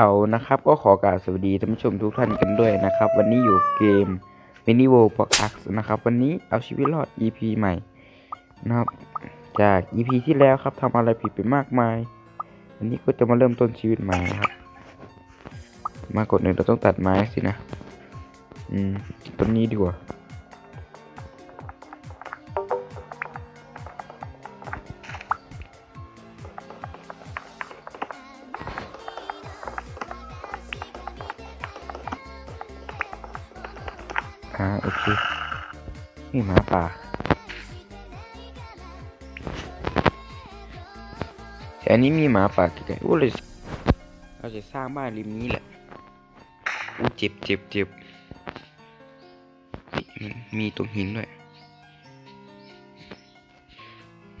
เอานะครับก็ขอกราบสวัสดีท่านผู้ชมทุกท่านกันด้วยนะครับ วันนี้อยู่เกม Mini World p o c a x นะครับวันนี้เอาชีวิตรอด EP ใหม่นะครับจาก EP ที่แล้วครับทำอะไรผิดไปมากมายวันนี้ก็จะมาเริ่มต้นชีวิตใหม่นะครับ มากดหนึ่งเราต้องตัดไม้สินะ อืมต้นนี้ดีกว่า นี่หมาป่าแต่อันนี้มีหมาป่าไกลๆอู้เลยเราจะสร้างบ้านริมนี้แหละอู้เจ็บเจ็บเจ็บมันมีตรงหินด้วย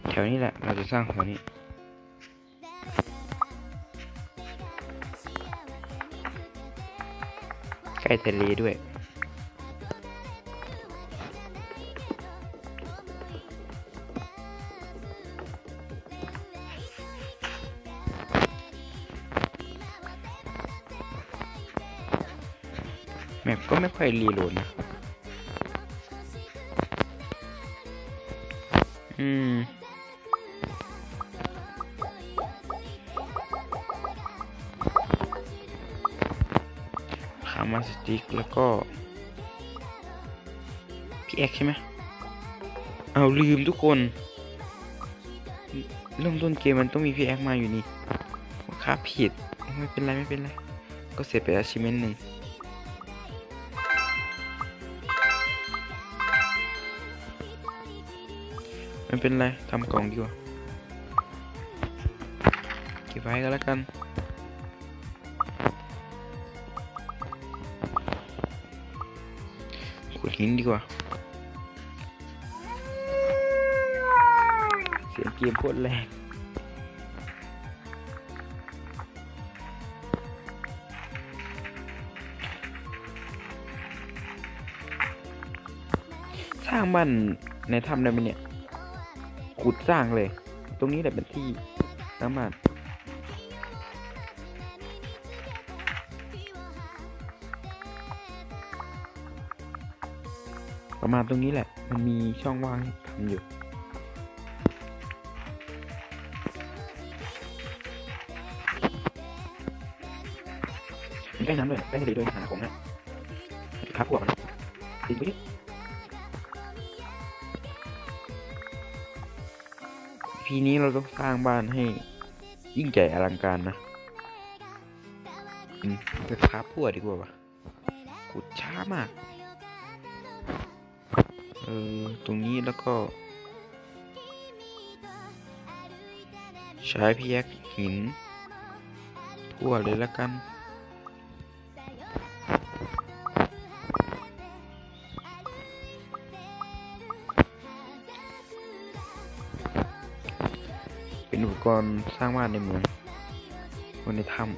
แถวนี้แหละ เราจะสร้างแถวนี้ใกล้ทะเลด้วย แมปก็ไม่ค่อยรีโหลดนะ อืมขามาสติกแล้วก็พี่แอกใช่ไหมเอาลืมทุกคน เริ่มต้นเกมมันต้องมีพี่แอกมาอยู่นี่ครับผิด ไม่เป็นไร ไม่เป็นไร ก็เสร็จไปแล้วชิเมนหนึ่ง ไม่เป็นไรทำกล่องดีกว่าเก็บไว้ก็แล้วกันขุดหินดีกว่าเสียงเกมโคตรแรงสร้างบ้านในถ้ำได้ไหมเนี่ย ขุดสร้างเลย ตรงนี้แหละเป็นที่สามารถประมาณตรงนี้แหละ มันมีช่องว่างให้ทำอยู่มีใกล้น้ำด้วยใกล้ทะเลด้วยหาของนะครับพวกมันดีไปดิ พีนี้เราต้องสร้างบ้านให้ยิ่งใหญ่อลังการนะอืมจะครับพวดีกว่าวะขุดช้ามาก เออ ตรงนี้แล้วก็ ใช้พิยักหินทั่วเลยละกัน กรณ์สร้างบ้านในเมืองคนในถ้ำ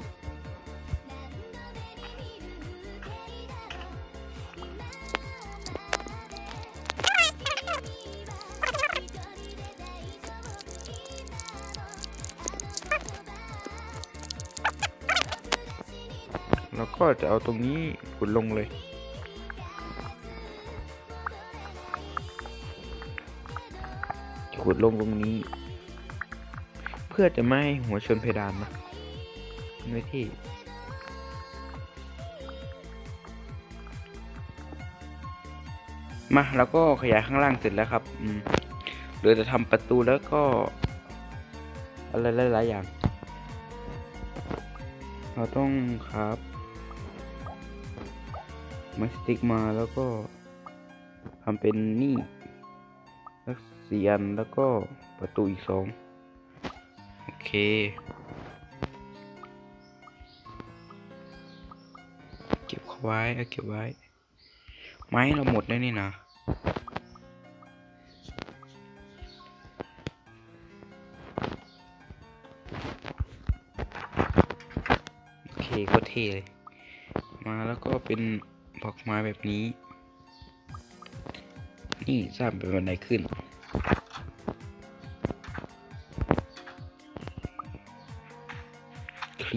แล้วก็จะเอาตรงนี้ขุดลงเลยขุดลงตรงนี้ เพื่อจะไม่ให้หัวชนเพดานนะไม่ที่มาแล้วก็ขยายข้างล่างเสร็จแล้วครับอืมเหลือจะทำประตูแล้วก็ อะไรหลายๆอย่าง เราต้องครับมาสติกมาแล้วก็ทำเป็นนี่สักสี่อันแล้วก็ประตูอีกสอง เคเก็บเขาไว้เอาเก็บไว้ ไม้เราหมดแล้วนี่นะโอเคก็เท่เลยมาแล้วก็เป็นบอกไม้แบบนี้ นี่สร้างเป็นบันไดขึ้น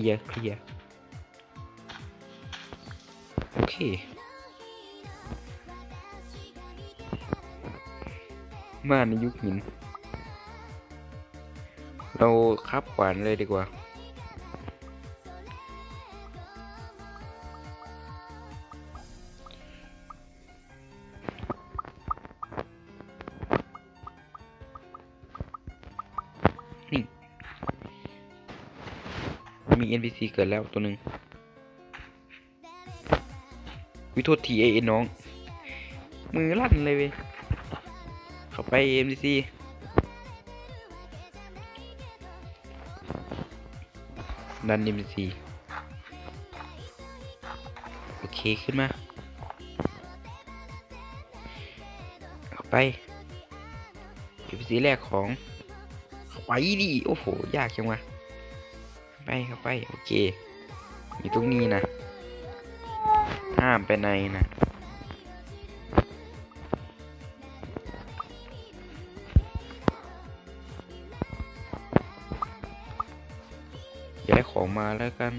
ลียร์เคลียร์โอเคมาในยุคหิน เราครับหวานเลยดีกว่า มี NPC เกิดแล้วตัวหนึ่งวิโทษทีเอน้อง มือลั่นเลยเว้ยเข้าไป NPC ดัน NPC โอเคขึ้นมาเข้าไป NPC แรกของ เข้าไปดิ โอ้โห ยากจังวะ ไปเข้าไป โอเค อยู่ตรงนี้นะ ห้ามไปในนะย่ายของมาแล้วกัน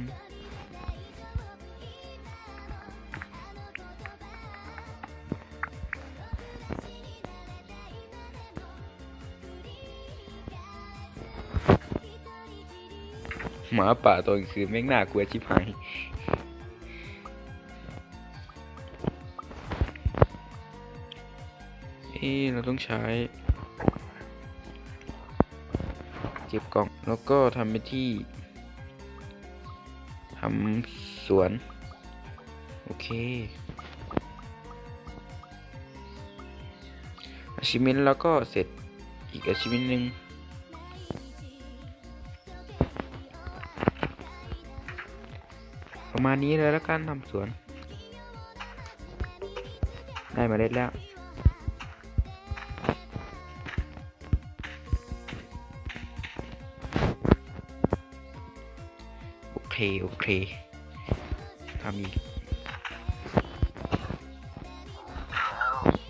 หมาป่าตอนกลางคืนแม่งน่ากลัวชิบหายเอ๊ะเราต้องใช้ เก็บกล่องแล้วก็ทำไปที่ทำสวน โอเคอาชิเมนแล้วก็เสร็จอีกอาชิเมนหนึ่ง ประมาณนี้เลยแล้วกันทำสวน ได้เมาเล็ดแล้ว โอเค โอเคทำอีก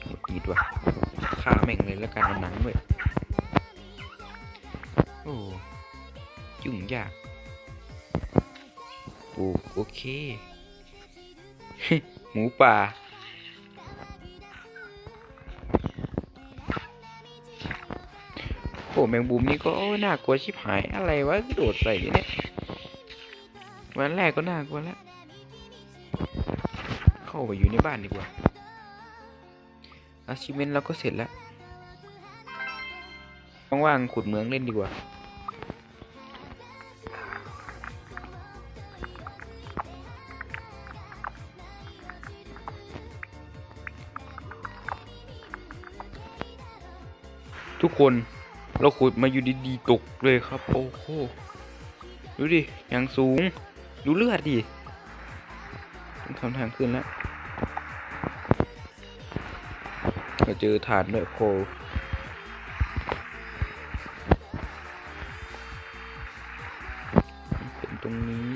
หมดดีดว่ะฆ่าแม่งเลยแล้วกันเอาหนังด้วยโอ้ยุ่งยาก ปลูกโอเค หมูป่า โอ้แมงบุมนี่ก็โอ้น่ากลัวชิบหายอะไรวะโดดใส่เนี่ย วันแรกก็น่ากลัวแล้ว เข้าไปอยู่ในบ้านดีกว่าอาชิเมนเราก็เสร็จแล้ว ว่างๆขุดเมืองเล่นดีกว่า ทุกคนเราขุดมาอยู่ดีๆตกเลยครับ โอ้โหดูดิอย่างสูง ดูเลือดดิทำทางขึ้นแล้วเราเจอฐานด้วยโคเป็นตรงนี้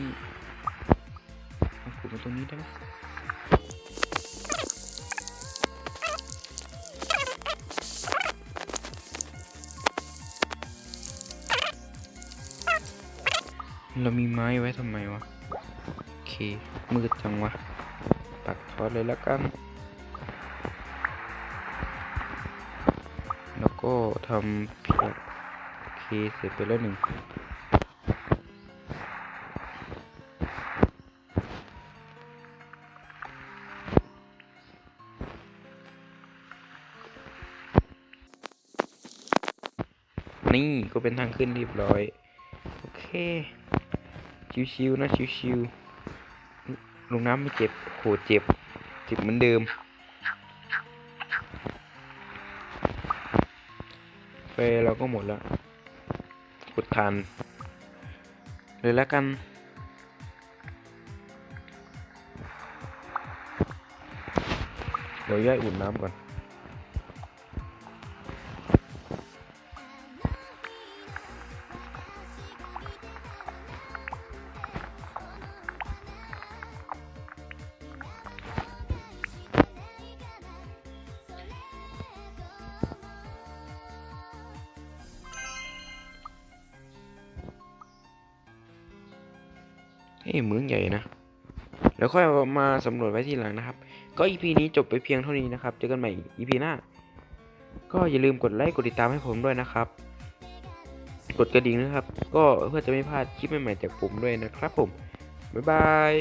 ขุดมาตรงนี้ได้ไหม เรามีไม้ไว้ทำไมวะ โอเค มืดจังวะ ตัดทอดเลยแล้วกัน แล้วก็ทำเพียโอเค เสร็จไปแล้วหนึ่งนี่ก็เป็นทางขึ้นเรียบร้อย โอเค ชิวๆนะชิวๆลงน้ำไม่เจ็บโหเจ็บเจ็บเหมือนเดิมไฟเราก็หมดแล้วกดทานเลยแล้วกันเดี๋ยวย่อยอุ่นน้ำก่อน เอ้ยเมืองใหญ่นะ แล้วค่อยมาสำรวจไว้ทีหลังนะครับ ก็ EP นี้จบไปเพียงเท่านี้นะครับ เจอกันใหม่ EP หน้า ก็อย่าลืมกดไลค์กดติดตามให้ผมด้วยนะครับ กดกระดิ่งนะครับ ก็เพื่อจะไม่พลาดคลิปใหม่ๆจากผมด้วยนะครับผม บ๊ายบาย